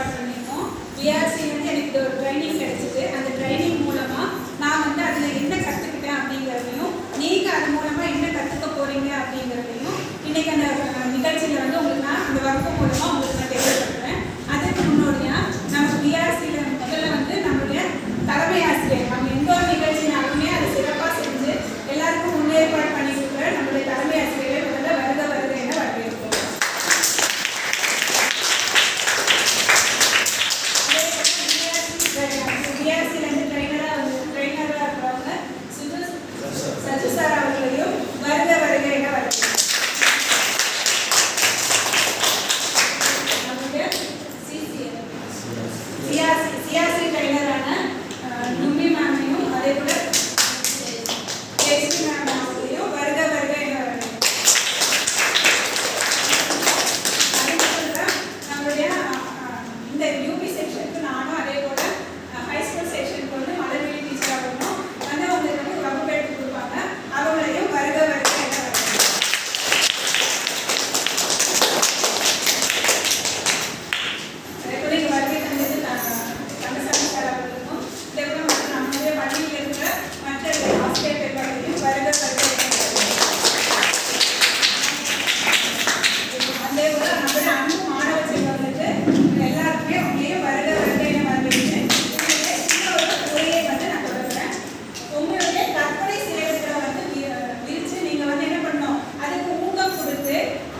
ஏற்பாடு பண்ணியிருக்கோம் பிஆர்சிலேருந்து எனக்கு ஒரு ட்ரைனிங் கிடைச்சிது. அந்த ட்ரைனிங் மூலமாக நான் வந்து அதில் என்ன கற்றுக்கிட்டேன் அப்படிங்கிறதையும் நீங்கள் அது மூலமாக என்ன கற்றுக்க போகிறீங்க அப்படிங்கிறதையும் இன்றைக்கி அந்த நிகழ்ச்சியில் வந்து உங்களுக்கு நான் அந்த வகுப்பு மூலமாக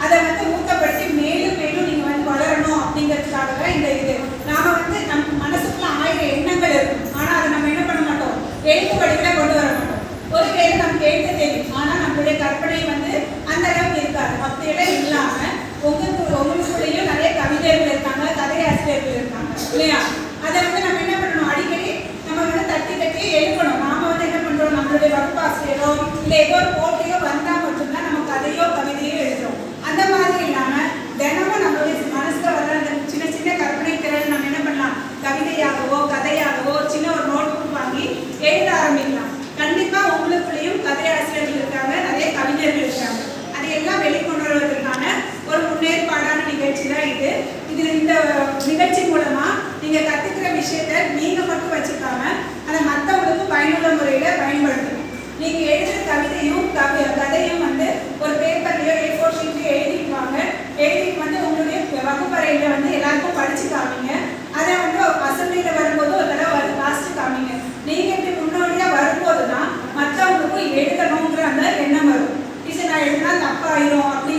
அதை வந்து ஊக்கப்படுத்தி மேலும் மேலும் நீங்கள் வந்து வளரணும் அப்படிங்கிறதுக்காக தான் இந்த இது. நாம் வந்து நமக்கு மனசுக்குள்ள ஆயிரம் எண்ணங்கள் இருக்கும். ஆனால் அதை நம்ம என்ன பண்ண மாட்டோம்? எழுத்து வடிவில் கொண்டு வர மாட்டோம். ஒரு ஒருவேளை நமக்கு எழுத்து தெரியும். ஆனால் நம்மளுடைய கற்பனை வந்து அந்த அளவுக்கு இருக்காது. இடம் இல்லாமல் உங்களுக்கு உங்களுக்குள்ளேயும் நிறைய கவிதைகள் இருக்காங்க கதை ஆசிரியர்கள் இருக்காங்க. இல்லையா? அதை வந்து நம்ம என்ன பண்ணணும்? அடிக்கடி நம்ம வந்து தட்டி தட்டி எழுப்பணும். நாம வந்து என்ன பண்ணுறோம் நம்மளுடைய வகுப்பாசிரியரோ இல்லை ஏதோ ஒரு எழுதி வந்து உங்களுடைய வகுப்பறையில் வந்து எல்லாருக்கும் படிச்சு காமிங்க. அதை வந்து அசம்பிளியில் வரும்போது ஒரு தடவை வந்து லாஸ்ட்டு காமிங்க. நீங்கள் இப்படி முன்னோடியாக வரும்போது தான் மற்றவங்களுக்கும் எழுதணுங்கிற அந்த எண்ணம் வரும். இது நான் எழுதினா தப்பாயிரும் அப்படின்னு